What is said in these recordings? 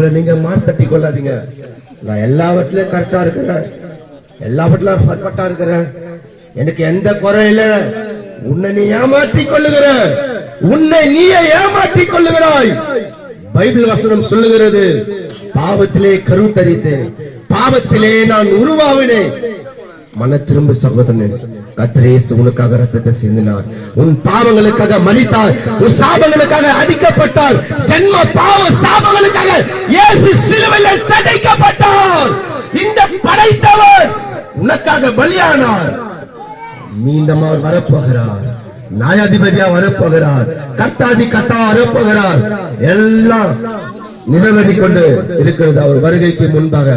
உங்களை நீங்க மாத்தட்டி கொள்ளாதீங்க. நான் எல்லாவற்றிலும் கரெக்டா இருக்கிறேன். எல்லாவற்றிலும் பர்ஃபெக்டா இருக்கிறேன். எனக்கு எந்த குறை இல்ல. உன்னை நீ ஏமாற்றிக் கொள்ளுகிற உன்னை நீயே ஏமாற்றிக் கொள்ளுகிறாய். பைபிள் வசனம் சொல்லுகிறது பாவத்திலே கருத்தரித்து பாவத்திலே நான் உருவாவினேன். மன திரும்ப சகோதரனே கத்திரேசு உனக்காக ரத்தத்தை சிந்தினார். உன் பாவங்களுக்காக மறித்தார் உன் சாபங்களுக்காக அடிக்கப்பட்டார். ஜென்ம பாவ சாபங்களுக்காக இயேசு சிலுவையில் சதைக்கப்பட்டார். இந்த படைத்தவர் உனக்காக பலியானார். மீண்டும் அவர் வரப்போகிறார். நியாயாதிபதியா வரப்போகிறார். கர்த்தாதி கர்த்தா வரப்போகிறார். எல்லாம் நிறைவேறி கொண்டு இருக்கிறது. அவர் வருகைக்கு முன்பாக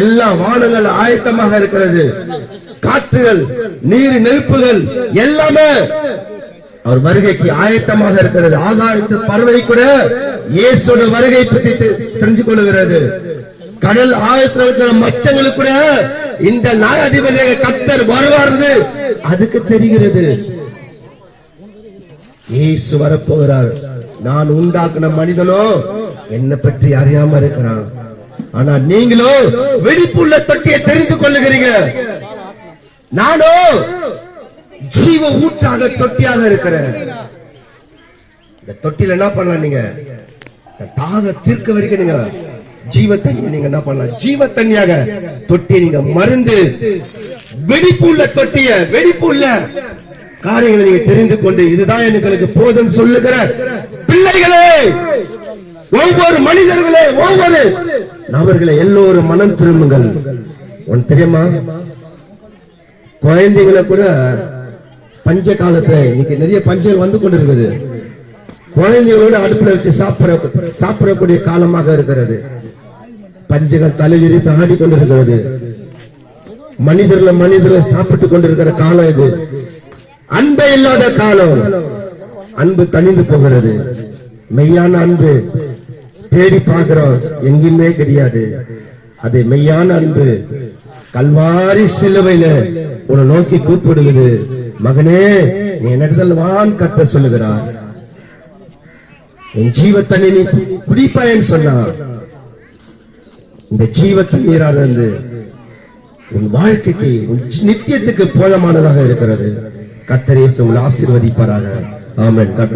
எல்லா வானங்கள் ஆயத்தமாக இருக்கிறது. காற்றுகள் நீர் நெருப்புகள் எல்லாமே அவர் வருகைக்கு ஆயத்தமாக இருக்கிறது. ஆகாயத்து பறவை கூட இயேசோட வருகை பற்றி தெரிஞ்சு கொள்ளுகிறது. கடல் ஆயத்தில் இருக்கிற மச்சங்களுக்கு கூட இந்த நாயாதிபதியாக கத்தர் வருவார்னு அதுக்கு தெரிகிறது. இயேசு வரப்போகிறார். நான் உண்டாக்குன மனிதனோ? என்னை பற்றி அறியாம இருக்கிறான். ஆனா நீங்களோ வெடிப்புள்ள தொட்டியை தெரிந்து கொள்ளுகிறீங்க. நானோ ஜீவ ஊற்றாக தொட்டியாக இருக்கிறேன். இந்த தொட்டில என்ன பண்ணலாம் நீங்க? தாக தீர்க்க வரைக்கும் நீங்க ஜீவ தண்ணி நீங்க என்ன பண்ணலாம்? ஜீவ தண்ணியாக தொட்டியை நீங்க மருந்து வெடிப்புள்ள தொட்டிய வெடிப்புள்ள காரியங்களை நீங்க தெரிந்து கொண்டு இதுதான் எங்களுக்கு போதும் சொல்லுகிற பிள்ளைகளே ஒவ்வொரு மனிதர்களே ஒவ்வொரு நபர்களை எல்லோரும் மனம் திரும்புங்கள். உன் தெரியுமா குழந்தைங்களை கூட பஞ்ச காலத்துல இன்னைக்கு நிறைய பஞ்சம் வந்து கொண்டிருக்குது. குழந்தைகளோட அடுப்புல வச்சு சாப்பிட சாப்பிடக்கூடிய காலமாக இருக்கிறது. பஞ்சங்கள் தலைவிரி தாடி கொண்டிருக்கிறது. மனிதர்ல மனிதர்ல சாப்பிட்டு கொண்டிருக்கிற காலம் இது. அன்பே இல்லாத காலம். அன்பு தணிந்து போகிறது. மெய்யான அன்பு. தேடி பார்க்கிறோம். எங்கேயுமே கிடையாது. அது மெய்யான அன்பு. கல்வாரி சிலுவையில உன்னை நோக்கி கூப்பிடுகிறது. மகனே நீ என்னிடத்தில் வான் கத்த சொல்லுகிறார். என் ஜீவ தண்ணி நீ குடிப்பாயன்னு சொன்னார் இந்த ஜீவ தண்ணீரால் இருந்து உன் வாழ்க்கைக்கு உன் நித்தியத்துக்கு போதமானதாக இருக்கிறது. கத்தரேசு உங்களை ஆசீர்வதிப்பாராக. ஆமன். God.